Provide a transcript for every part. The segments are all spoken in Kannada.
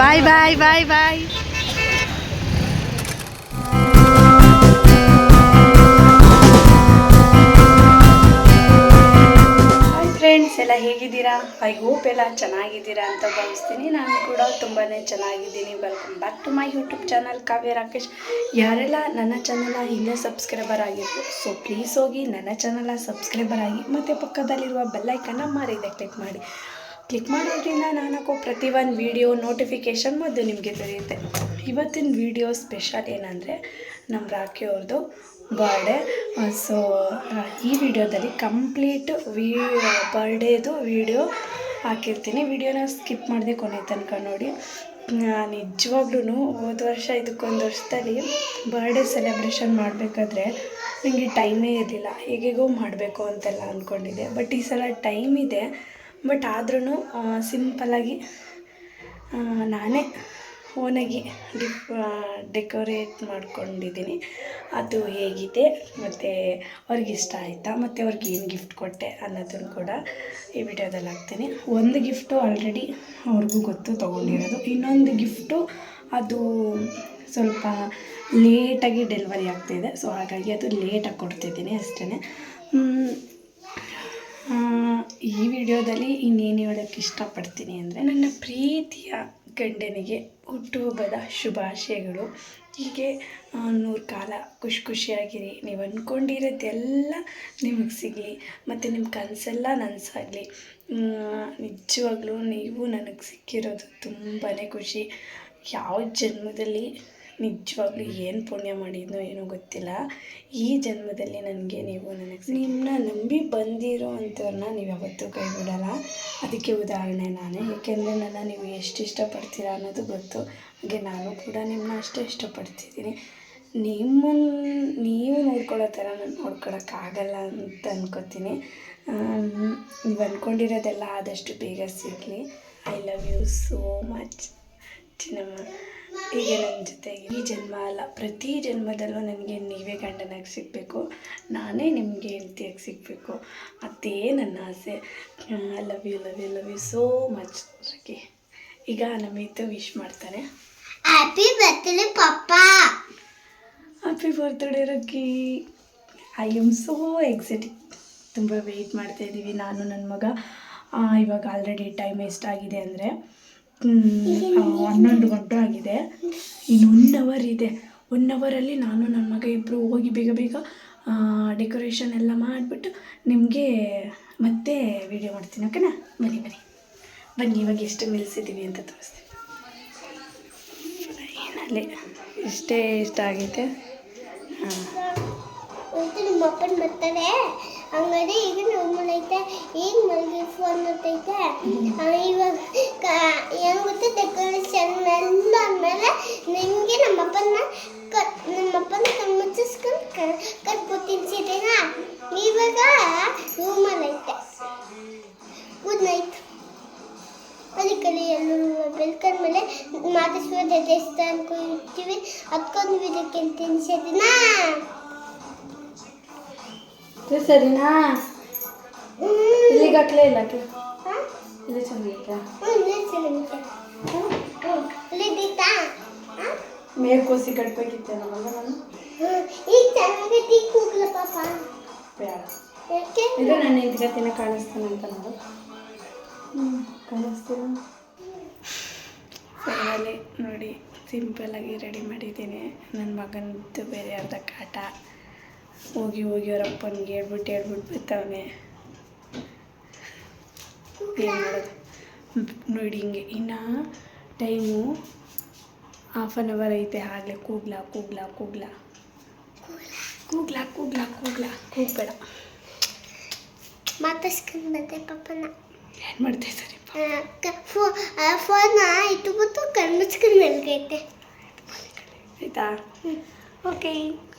ಬಾಯ್ ಬಾಯ್ ಬಾಯ್ ಬಾಯ್. ಎಲ್ಲ ಹೇಗಿದ್ದೀರಾ? ಐ ಹೋಪ್ ಎಲ್ಲ ಚೆನ್ನಾಗಿದ್ದೀರಾ ಅಂತ ಭಾವಿಸ್ತೀನಿ. ನಾನು ಕೂಡ ತುಂಬಾ ಚೆನ್ನಾಗಿದ್ದೀನಿ. Welcome back to my YouTube channel Kavya Rakesh ಯಾರೆಲ್ಲ ನನ್ನ ಚಾನಲ ಹಿಂದೆ ಸಬ್ಸ್ಕ್ರೈಬರ್ ಆಗಿದ್ರು ಸೊ ಪ್ಲೀಸ್ ಹೋಗಿ ನನ್ನ ಚಾನಲ ಸಬ್ಸ್ಕ್ರೈಬರ್ ಆಗಿ ಮತ್ತು ಪಕ್ಕದಲ್ಲಿರುವ ಬೆಲ್ಲೈಕನ್ನ ಮಾರಿದೆ ಕ್ಲಿಕ್ ಮಾಡಿ. ಕ್ಲಿಕ್ ಮಾಡೋದ್ರಿಂದ ನಾನು ಪ್ರತಿ ಒಂದು ವೀಡಿಯೋ ನೋಟಿಫಿಕೇಷನ್ ಮೊದಲು ನಿಮಗೆ ದೊರೆಯುತ್ತೆ. ಇವತ್ತಿನ ವೀಡಿಯೋ ಸ್ಪೆಷಲ್ ಏನಂದರೆ ನಮ್ಮ ರಾಖಿ ಅವ್ರದ್ದು ಬರ್ಡೇ. ಸೊ ಈ ವಿಡಿಯೋದಲ್ಲಿ ಕಂಪ್ಲೀಟ್ ವಿ, ಬರ್ಡೇದು ವಿಡಿಯೋ ಹಾಕಿರ್ತೀನಿ. ವಿಡಿಯೋನ ಸ್ಕಿಪ್ ಮಾಡಿದೆ ಕೊನೆ ತನಕ ನೋಡಿ. ನಿಜವಾಗ್ಲೂ ಹೋದ ವರ್ಷ ಇದಕ್ಕೊಂದು ವರ್ಷದಲ್ಲಿ ಬರ್ಡೇ ಸೆಲೆಬ್ರೇಷನ್ ಮಾಡಬೇಕಾದ್ರೆ ನನಗೆ ಟೈಮೇ ಇರಲಿಲ್ಲ. ಹೇಗೆಗೋ ಮಾಡಬೇಕು ಅಂತೆಲ್ಲ ಅಂದ್ಕೊಂಡಿದ್ದೆ ಬಟ್ ಈ ಸಲ ಟೈಮ್ ಇದೆ. ಬಟ್ ಆದ್ರೂ ಸಿಂಪಲ್ಲಾಗಿ ನಾನೇ ಓನಾಗಿ ಡಿಪ್ ಡೆಕೋರೇಟ್ ಮಾಡ್ಕೊಂಡಿದ್ದೀನಿ. ಅದು ಹೇಗಿದೆ, ಮತ್ತು ಅವ್ರಿಗೆ ಇಷ್ಟ ಆಯಿತಾ, ಮತ್ತು ಅವ್ರಿಗೆ ಏನು ಗಿಫ್ಟ್ ಕೊಟ್ಟೆ ಅನ್ನೋದನ್ನು ಕೂಡ ಈ ವಿಡಿಯೋದಲ್ಲಿ ಹಾಕ್ತೀನಿ. ಒಂದು ಗಿಫ್ಟು ಆಲ್ರೆಡಿ ಅವ್ರಿಗೂ ಗೊತ್ತು, ತೊಗೊಂಡಿರೋದು. ಇನ್ನೊಂದು ಗಿಫ್ಟು ಅದು ಸ್ವಲ್ಪ ಲೇಟಾಗಿ ಡೆಲಿವರಿ ಆಗ್ತಿದೆ ಸೊ ಹಾಗಾಗಿ ಅದು ಲೇಟಾಗಿ ಕೊಡ್ತಿದ್ದೀನಿ ಅಷ್ಟೇ ಈ ವಿಡಿಯೋದಲ್ಲಿ ಇನ್ನೇನು ಹೇಳೋಕ್ಕೆ ಇಷ್ಟಪಡ್ತೀನಿ ಅಂದರೆ ನನ್ನ ಪ್ರೀತಿಯ ಗಂಡನಿಗೆ ಹುಟ್ಟುಹಬ್ಬದ ಶುಭಾಶಯಗಳು. ಹೀಗೆ ನೂರು ಕಾಲ ಖುಷಿ ಖುಷಿಯಾಗಿರಿ. ನೀವು ಅಂದ್ಕೊಂಡಿರೋದೆಲ್ಲ ನಿಮಗೆ ಸಿಗಲಿ. ಮತ್ತು ನಿಮ್ಮ ಕನಸೆಲ್ಲ ನನಸಾಗಲಿ. ನಿಜವಾಗ್ಲೂ ನೀವು ನನಗೆ ಸಿಕ್ಕಿರೋದು ತುಂಬಾ ಖುಷಿ. ಯಾವ ಜನ್ಮದಲ್ಲಿ ನಿಜವಾಗ್ಲೂ ಏನು ಪುಣ್ಯ ಮಾಡಿದ್ನೋ ಏನೋ ಗೊತ್ತಿಲ್ಲ. ಈ ಜನ್ಮದಲ್ಲಿ ನನಗೆ ನೀವು ನನಗೆ ನಿಮ್ಮನ್ನ ನಂಬಿ ಬಂದಿರೋ ಅಂಥವ್ರನ್ನ ನೀವು ಯಾವತ್ತೂ ಕೈ ಬಿಡಲ್ಲ ಅದಕ್ಕೆ ಉದಾಹರಣೆ ನಾನೇ. ಏಕೆಂದರೆ ನನ್ನ ನೀವು ಎಷ್ಟು ಇಷ್ಟಪಡ್ತೀರಾ ಅನ್ನೋದು ಗೊತ್ತು. ಹಾಗೆ ನಾನು ಕೂಡ ನಿಮ್ಮನ್ನ ಅಷ್ಟೇ ಇಷ್ಟಪಡ್ತಿದ್ದೀನಿ. ನಿಮ್ಮನ್ನು ನೀವು ನೋಡ್ಕೊಳ್ಳೋ ಥರ ನಾನು ನೋಡ್ಕೊಳಕ್ಕಾಗಲ್ಲ ಅಂತ ಅನ್ಕೋತೀನಿ. ನೀವು ಅಂದ್ಕೊಂಡಿರೋದೆಲ್ಲ ಆದಷ್ಟು ಬೇಗ ಸಿಗಲಿ. I love you so much ಚಿನ್ನಮ್ಮ. ಹೀಗೆ ನನ್ನ ಜೊತೆಗೆ ಈ ಜನ್ಮ ಅಲ್ಲ ಪ್ರತಿ ಜನ್ಮದಲ್ಲೂ ನನಗೆ ನೀವೇ ಗಂಡನಾಗಿ ಸಿಗಬೇಕು ನಾನೇ ನಿಮಗೆ ಹೆಂಡತಿಯಾಗಿ ಸಿಗಬೇಕು ಅದೇ ನನ್ನ ಆಸೆ. Love you love you love you so much okay ಈಗ ನಮಿತು ವಿಶ್ ಮಾಡ್ತಾರೆ. Happy birthday papa. Happy birthday Rocky I am so exciting ತುಂಬ ವೆಯ್ಟ್ ಮಾಡ್ತಾ ಇದ್ದೀವಿ ನಾನು ನನ್ನ ಮಗ. ಇವಾಗ ಆಲ್ರೆಡಿ ಟೈಮ್ ಎಷ್ಟಾಗಿದೆ ಅಂದರೆ ಹನ್ನೊಂದು ಗಂಟೆ ಆಗಿದೆ. ಇನ್ನು ಒನ್ ಅವರ್ ಇದೆ. ಒನ್ ಅವರಲ್ಲಿ ನಾನು ನನ್ನ ಮಗ ಇಬ್ಬರು ಹೋಗಿ ಬೇಗ ಬೇಗ ಡೆಕೋರೇಷನ್ ಎಲ್ಲ ಮಾಡಿಬಿಟ್ಟು ನಿಮಗೆ ಮತ್ತೆ ವಿಡಿಯೋ ಮಾಡ್ತೀನಿ ಓಕೆನಾ ಬನ್ನಿ ಬನ್ನಿ. ಬನ್ನಿ, ಇವಾಗ ಎಷ್ಟು ನಿಲ್ಲಿಸಿದ್ದೀವಿ ಅಂತ ತೋರಿಸ್ತೀನಿ. ಫೈನಲಿ ಇಷ್ಟೇ ಇಷ್ಟ ಆಗೈತೆ. ಹಾಂ. ಹಂಗಾದ್ರೆ ಈಗ ಐತೆ. ಈಗ ಮಲ್ಗಿ ಫೋನ್ ಇವಾಗ ಹೆಂಗ್ ಗೊತ್ತೆ? ಎಲ್ಲ ಆದ್ಮೇಲೆ ನಿಮಗೆ ನಮ್ಮಪ್ಪನ ನಮ್ಮಪ್ಪನ ಕಣ್ಮುಚ್ಚಿಸ್ಕೊಂಡು ಕಟ್ಬಿಟ್ಟು ತಿನ್ಸಿದ್ದೀನಾ ಇವಾಗ ರೂಮಲ್ಲಿ ಐತೆ. ಗುಡ್ ನೈಟ್ ಕಡೆ ಎಲ್ಲರೂ ಬೆಳ್ಕೊಂಡ್ಮೇಲೆ ಮಾದೇಶ್ವರ ದೇವಸ್ಥಾನಕ್ಕೂ ಇರ್ತೀವಿ. ಅದಕ್ಕೊಂದು ವಿಧಕ್ಕೆ ತಿನ್ಸಿದ್ದೀನಾ ಸರಿನಾ? ಇಲ್ಲಿಗೆ ಹಾಕ್ಲೇ ಇಲ್ಲ ಹಾಕ್ಲೆ ಹಾಂ ಇಲ್ಲಿ ಚೆನ್ನಾಗೈತೆ ಮೇಲ್ಕೋಸಿ ಕಟ್ಬೇಕಿತ್ತೆ ನಮಗ ನಾನು ಈಗ ಚೆನ್ನಾಗೈತಿ ಕೂಗ್ಲ ಪಾಪ ಬೇಡ. ಇದು ನನ್ನ ಇದ್ರ ಕಾಣಿಸ್ತಾನೆ ಅಂತ ನೋಡು ಕಾಣಿಸ್ತೀರ? ನೋಡಿ, ಸಿಂಪಲ್ಲಾಗಿ ರೆಡಿ ಮಾಡಿದ್ದೀನಿ. ನನ್ನ ಮಗನದ್ದು ಬೇರೆ ಅರ್ಧ ಕಾಟ. ಹೋಗಿ ಹೋಗಿ ಅವ್ರ ಅಪ್ಪನಿಗೆ ಹೇಳ್ಬಿಟ್ಟು ಹೇಳ್ಬಿಟ್ಟು ಬರ್ತಾವನೆ ಏನು ಮಾಡೋದು? ನೋಡಿ ಹಿಂಗೆ ಇನ್ನು ಟೈಮು ಹಾಫ್ ಆನ್ ಅವರ್ ಐತೆ ಆಗಲೇ. ಕೂಗ್ಲಾ ಕೂಗ್ಲಾ ಕೂಗ್ಲಾ. ಕೂಗ್ಲಾ ಕೂಗ್ಲಾ ಕೂಗ್ಲಾ. ಕೂಗ್ಬೇಡ. ಮಾತಾಡ್ಸ್ಕೊಂಡು ಬಂದೆ ಪಾಪನ. ಏನು ಮಾಡ್ತಾ ಇದ್ದಾರೆ ಫೋನ್ ಇಟ್ಬಿಟ್ಟು ಕಣ್ಮುಚ್ಕೊಂಡು ಮಲ್ಗೈತೆ ಆಯಿತಾ ಓಕೆ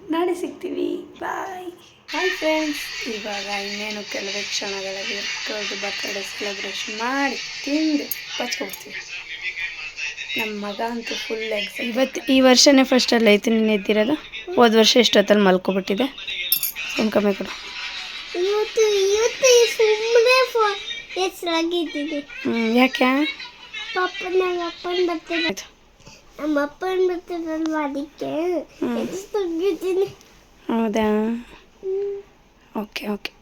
ನಾಳೆ ಸಿಗ್ತೀವಿ. ಬಾಯ್ ಹಾಯ್ ಫ್ರೆಂಡ್ಸ್ ಇವಾಗ ಇನ್ನೇನು ಕೆಲವೇ ಕ್ಷಣಗಳಲ್ಲಿ ಅವ್ರದ್ದು ಬರ್ತಡೇ ಸೆಲೆಬ್ರೇಷನ್ ಮಾಡಿ ತಿಂದು ಬಚ್ಕೊಡ್ತೀವಿ ನಮ್ಮ ಮಗ ಅಂತೂ ಫುಲ್ ಎಕ್ಸ್ ಇವತ್ತು ಈ ವರ್ಷನೇ ಫಸ್ಟಲ್ಲಿ ಐತೆ ನೀನು ಎದ್ದಿರೋದು? ಹೋದ ವರ್ಷ ಎಷ್ಟೊತ್ತಲ್ಲಿ ಮಲ್ಕೊಬಿಟ್ಟಿದೆ ಸುಮ್ಕಮ್ಮೆ ಕೊಡು. ಇವತ್ತು ಇವತ್ತು ಸುಮ್ಮನೆ ಹೆಸರಾಗಿದ್ದೀನಿ. ಹ್ಞೂ ಯಾಕೆ? ಪಾಪ ನಮ್ಮ ಅಪ್ಪನ ಬರ್ತಿಲ್ಲ ನಮ್ಮ ಅಪ್ಪ ಬರ್ತಿರಲ್ವ ಅದಕ್ಕೆ? ಹೆಸರಾಗಿದ್ದೀನಿ ಹೌದಾ? Okay okay.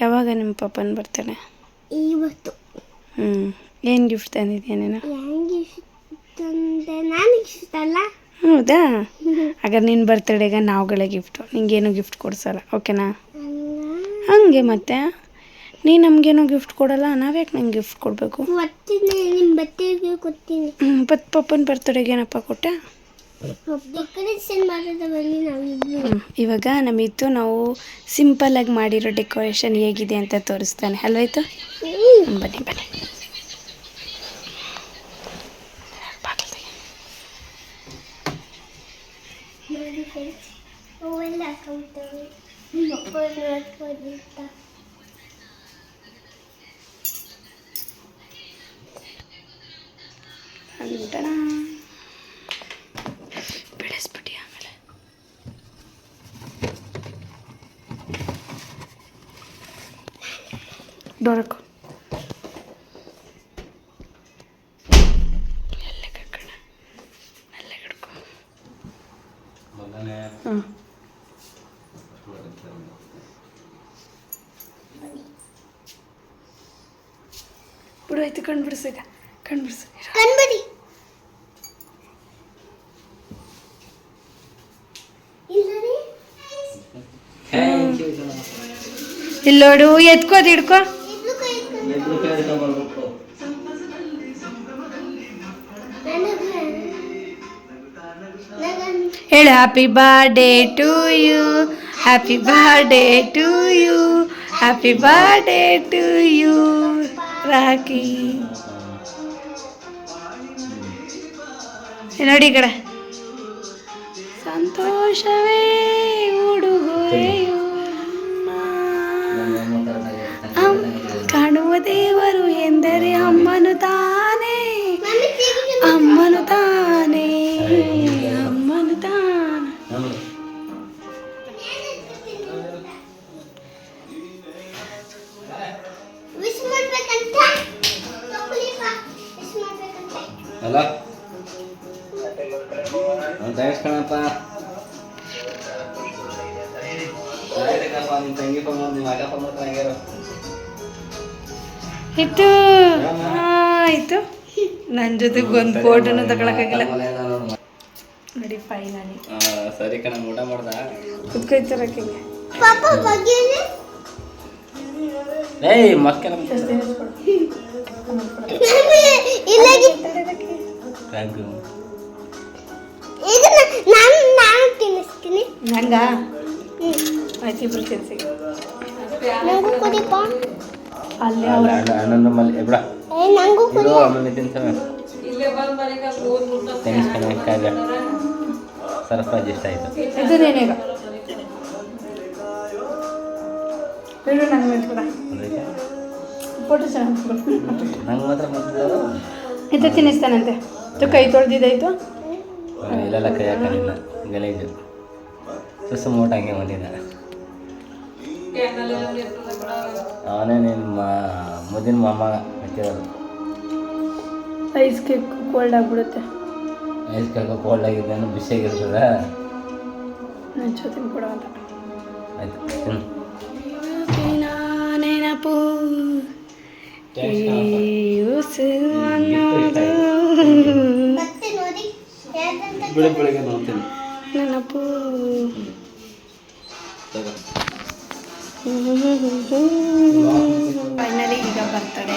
ಯಾವಾಗ ನಿಮ್ಮ ಪಪ್ಪನ ಬರ್ತಾನೆ ಇವತ್ತು. ಹ್ಞೂ ಏನು ಗಿಫ್ಟ್ ತಂದಿದ್ಯಾ ನೀನು? ಹೆಂಗೆ ಇಷ್ಟ ಅಂದ್ರೆ ನನಗೆ ಇಷ್ಟ ಅಲ್ಲ. ಹೌದಾ? ಹಾಗಾದ್ರೆ ನಿನ್ನ ಬರ್ತಡೇಗೆ ನಾವುಗಳೇ ಗಿಫ್ಟು ನಿಂಗೇನು ಗಿಫ್ಟ್ ಕೊಡ್ಸಲ್ಲ. ಓಕೆನಾ ಹಂಗೆ ಮತ್ತೆ? ನೀ ನಮಗೇನೋ ಗಿಫ್ಟ್ ಕೊಡಲ್ಲ ನಾವ್ಯಾಕೆ ನಂಗೆ ಗಿಫ್ಟ್ ಕೊಡಬೇಕು? ನಿಮ್ಮ ಕೊಡ್ತೀನಿ. ಪತ್ ಪಪ್ಪನ ಬರ್ತಡೇಗೆ ಏನಪ್ಪ ಕೊಟ್ಟೆ ಇವಾಗ ನಮ್ಮಿತ್ತು ನಾವು ಸಿಂಪಲ್ಲಾಗಿ ಮಾಡಿರೋ ಡೆಕೋರೇಷನ್ ಹೇಗಿದೆ ಅಂತ ತೋರಿಸ್ತಾನೆ ಅಲ್ವಾಯ್ತು? ಬನ್ನಿ ಬನ್ನಿ. ಹೂವೆಲ್ಲ ಹಾಕೊಂತವೆ ನಿಮ್ಮ ಬೆಳೆಸ್ಬಿಟ್ಟು ಆಮೇಲೆ. ಡೋರಕ್ಕು ಎಲ್ಲ ಕಕ್ಕಣ ಎಲ್ಲ ಹಿಡ್ಕೊ ಮೊದಲನೇ ಹ್ಞೂ ಬಿಡು ಆಯ್ತು ಕಣ್ಣು ಬಿಡಿಸು ಈಗ. ಕಣ್ಣು ಬಿಡಿಸು ಕಣ್ಬಡಿ ಇಲ್ಲರಿ ಥ್ಯಾಂಕ್ ಯು ಇಲ್ಲೋಡು ಎತ್ಕೋದು ಹಿಡ್ಕೊ ಇಬ್ರು ಕೈ ಇಟ್ಕೊಂಡು ಎದ್ರು ಕೈ ತಗೊಳ್ಬೇಕು ನನಗೆ ನನಗೆ ಹೇಳು happy birthday to you happy birthday to you happy birthday to you Rocky ಇಲ್ಲಿ ನೋಡಿ ಈ ಕಡೆ ಸಂತೋಷವೇ ಉಡುಗೊರೆಯು ದೇವರು ಎಂದರೆ ಅಮ್ಮನು ತಾನೇ. ಅಮ್ಮನು ತಾನೇ. ಅಮ್ಮನು ತಾನೆ. ಅಲ್ಲ? ಥ್ಯಾಂಕ್ಸ್ ಕಣಪ್ಪ. ಆಯ್ತಕ್ಕಪ್ಪ ನಿಮ್ಮ ತಂಗಿ ಮಾಡಿ ನಿಮ್ಮ ಅಕ್ಕ ಹಂಗಾರು ಇತ್ತು ಆಯಿತು. ನನ್ನ ಜೊತೆಗೆ ಒಂದು ಫೋಟೋನು ತಗೊಳಕ್ಕಾಗಿಲ್ಲ. ನೋಡು. ಫೈನಲಿ ಆ, ಸರಿ ಕಣ ಊಟ ಮಾಡ್ದ? ಕುತ್ಕೊಯ್ತಿರಕ್ಕೆ ಪಾಪ ಬಗ್ಗೆ ಏಯ್ ಮಕ್ಕಳ ಇಲ್ಲಾಗಿ ಥ್ಯಾಂಕ್ ಯು ಈಗ ನಾನು ನಾನು ತಿನ್ನಿಸ್ತೀನಿ. ನಂಗ. ಆಯ್ತು ಇಬ್ರು ನಂಗೂ ಕೊಡಿಪ್ಪ. ಅಲ್ಲಿ ಅವ್ರ ಬಿಡ. ಇದು ಆಮೇಲೆ ತಿಂತವೆ ಥ್ಯಾಂಕ್ಸ್ ಕಣ ಕಾಗ ಸರ್ಪ್ರೈಸ್ ಇಷ್ಟ ಆಯ್ತು. ಇದು ನೀನೀಗ. ಹೇಳು ನಂಗೆ ಫೋಟೋ ಚೆನ್ನಾಗಿ ನಂಗೆ ಮಾತ್ರ ಇದು ತಿನ್ನಿಸ್ತಾನಂತೆ. ಇದು ಕೈ ತೊಳೆದಿದ್ದಾಯ್ತು. ಇಲ್ಲೆಲ್ಲ ಕೈ ಹಾಕೊಂಡಿಲ್ಲ ಗಲೀಜು. ಸುಸು ಮೂಟ ಹಂಗೆ ಬಂದಿದ್ದ ಅವನೇ ನಿಮ್ಮ ಮುದಿನ ಮಾಮ ಹಚ್ಚಿರೋದು ಐಸ್ ಕೇಕ್ ಕೋಲ್ಡ್ ಆಗ್ಬಿಡುತ್ತೆ. ಐಸ್ ಕೇಕ್ ಕೋಲ್ಡ್ ಆಗಿದ್ದೇನು ಬಿಸಿಯಾಗಿರ್ತದ ನನ್ನ ಜೊತೆ ಕೊಡ ಅಂತ. ಆಯ್ತು ನೆನಪು ಬೆಳಿಗ್ಗೆ ಬೆಳಿಗ್ಗೆ ನೋಡ್ತೀನಿ. ನೆನಪು. ಫೈನಲಿ ಈಗ ಬರ್ತಾರೆ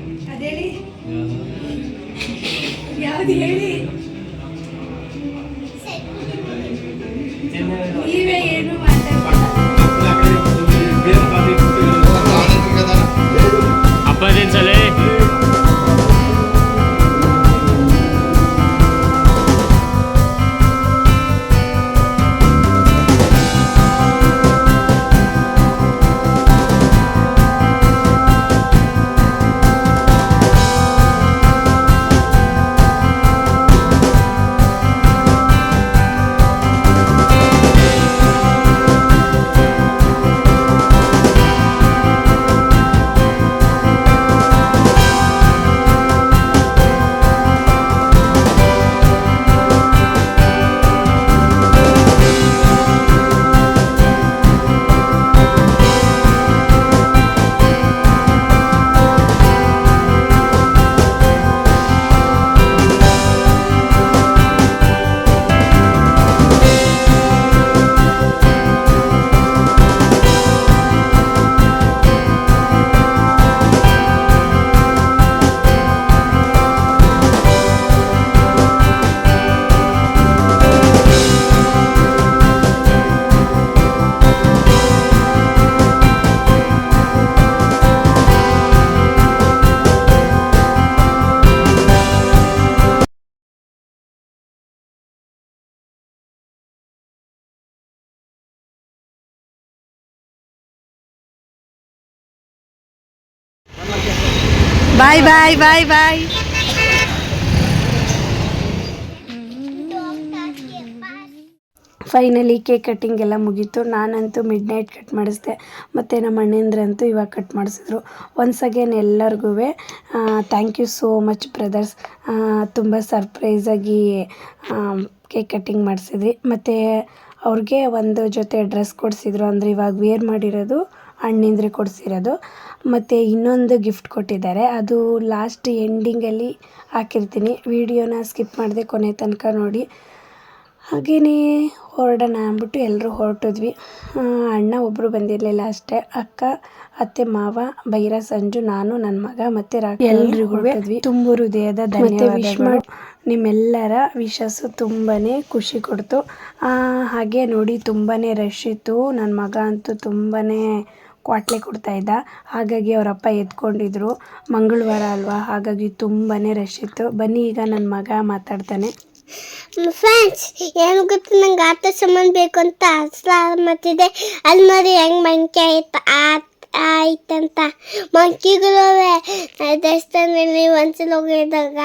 bye bye bye bye finally cake cutting ಎಲ್ಲ ಮುಗೀತು. ನಾನಂತೂ ಮಿಡ್ ನೈಟ್ ಕಟ್ ಮಾಡಿಸ್ದೆ. ಮತ್ತು ನಮ್ಮ ಅಣ್ಣಂದ್ರಂತೂ ಇವಾಗ ಕಟ್ ಮಾಡಿಸಿದ್ರು. ಒನ್ಸ್ ಅಗೇನ್ ಎಲ್ಲರಿಗೂ thank you so much brothers ತುಂಬ ಸರ್ಪ್ರೈಸಾಗಿ ಕೇಕ್ ಕಟ್ಟಿಂಗ್ ಮಾಡಿಸಿದ್ವಿ. ಮತ್ತು ಅವ್ರಿಗೆ ಒಂದು ಜೊತೆ ಡ್ರೆಸ್ ಕೊಡಿಸಿದ್ರು. ಅಂದರೆ ಇವಾಗ ವೇರ್ ಮಾಡಿರೋದು ಅಣ್ಣಿಂದ್ರೆ ಕೊಡಿಸಿರೋದು. ಮತ್ತು ಇನ್ನೊಂದು ಗಿಫ್ಟ್ ಕೊಟ್ಟಿದ್ದಾರೆ. ಅದು ಲಾಸ್ಟ್ ಎಂಡಿಂಗಲ್ಲಿ ಹಾಕಿರ್ತೀನಿ. ವಿಡಿಯೋನ ಸ್ಕಿಪ್ ಮಾಡದೆ ಕೊನೆ ತನಕ ನೋಡಿ. ಹಾಗೆಯೇ ಹೊರಡೋಣ ಅಂದ್ಬಿಟ್ಟು ಎಲ್ಲರೂ ಹೊರಟಿದ್ವಿ. ಅಣ್ಣ ಒಬ್ಬರು ಬಂದಿರಲಿಲ್ಲ ಅಷ್ಟೇ. ಅಕ್ಕ ಅತ್ತೆ ಮಾವ ಬೈರ ಸಂಜು ನಾನು ನನ್ನ ಮಗ ಮತ್ತೆ ರಾಕಿ ಎಲ್ರಿಗೂ ತುಂಬ ಹೃದಯದ ಧನ್ಯವಾದಗಳು. ನಿಮ್ಮೆಲ್ಲರ ವಿಶಸ್ಸು ತುಂಬಾ ಖುಷಿ ಕೊಡ್ತು. ಹಾಗೆ ನೋಡಿ ತುಂಬಾ ರಶ್ ಇತ್ತು. ನನ್ನ ಮಗ ಅಂತೂ ತುಂಬಾ ಕ್ವಾಟ್ಲೆ ಕೊಡ್ತಾ ಇದ್ದ. ಹಾಗಾಗಿ ಅವರಪ್ಪ ಎತ್ಕೊಂಡಿದ್ರು. ಮಂಗಳವಾರ ಅಲ್ವಾ? ಹಾಗಾಗಿ ತುಂಬಾ ರಶ್ ಇತ್ತು. ಬನ್ನಿ, ಈಗ ನನ್ನ ಮಗ ಮಾತಾಡ್ತಾನೆ. ಫ್ರೆಂಡ್ಸ್ ಏನು ಗೊತ್ತು? ನಂಗೆ ಆಟ ಸಾಮಾನು ಬೇಕು ಅಂತ ಹಸ್ಲ ಮತ್ತಿದೆ. ಅಲ್ಲಿ ನೋಡಿ ಹೆಂಗ್ ಮಂಕಿ ಆಯ್ತು ಆಯ್ತಂತ. ಮಂಕಿಗಳು ದೇವಸ್ಥಾನದಲ್ಲಿ ಒಂದ್ಸಲ ಹೋಗಿದ್ದಾಗ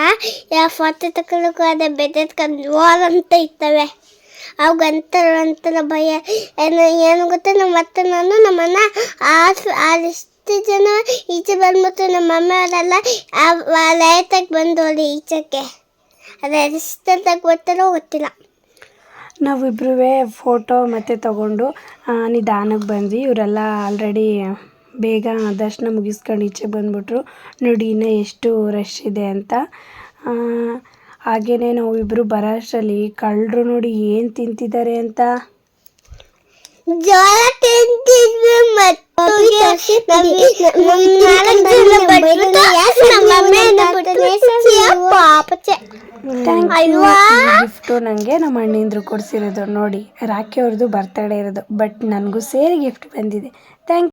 ಫೋಟೋ ತಗೊಳಕ್ಕೂ ಅದೇ ಬೆದರ್ಕೊಂಡು ವಾಲ್ ಅಂತ ಇರ್ತವೆ. ಅವು ಅಂತರ ಭಯ, ಏನು ಗೊತ್ತಾ? ನಮ್ಮ ಮತ್ತೆ ನಾನು ನಮ್ಮನ್ನ ಅಷ್ಟು ಜನ ಈಚೆ ಬಂದ್ಬಿಟ್ಟು ನಮ್ಮ ಮಮ್ಮಿಯವರೆಲ್ಲ ಲೈಟಾಗಿ ಬಂದೋಳಿ ಈಚೆಗೆ. ಅದು ಎಷ್ಟಂತ ಗೊತ್ತಿಲ್ಲ ಗೊತ್ತಿಲ್ಲ. ನಾವಿಬ್ರೂ ಫೋಟೋ ಮತ್ತೆ ತಗೊಂಡು ನಿಧಾನಕ್ಕೆ ಬಂದ್ವಿ. ಇವರೆಲ್ಲ ಆಲ್ರೆಡಿ ಬೇಗ ದರ್ಶನ ಮುಗಿಸ್ಕೊಂಡು ಈಚೆ ಬಂದ್ಬಿಟ್ರು. ನೋಡಿ, ಇನ್ನೂ ಎಷ್ಟು ರಶ್ ಇದೆ ಅಂತ. ಆ, ಹಾಗೇನೆ ನಾವು ಇಬ್ಬರು ಬರೋ ಅಷ್ಟರಲ್ಲಿ ಕಳ್ಳರು ನೋಡಿ ಏನು ತಿಂತಿದ್ದಾರೆ ಅಂತ? ಜೋಳ ತಿಂತಿದ್ವಿ ಮತ್ತು? ಗಿಫ್ಟು ನನಗೆ ನಮ್ಮ ಅಣ್ಣಿಂದ್ರು ಕೊಡಿಸಿರೋದು ನೋಡಿ. ರಾಖಿ ಅವ್ರದ್ದು ಬರ್ತಡೇ ಇರೋದು ಬಟ್ ನನಗೂ ಸೇರಿ ಗಿಫ್ಟ್ ಬಂದಿದೆ. ಥ್ಯಾಂಕ್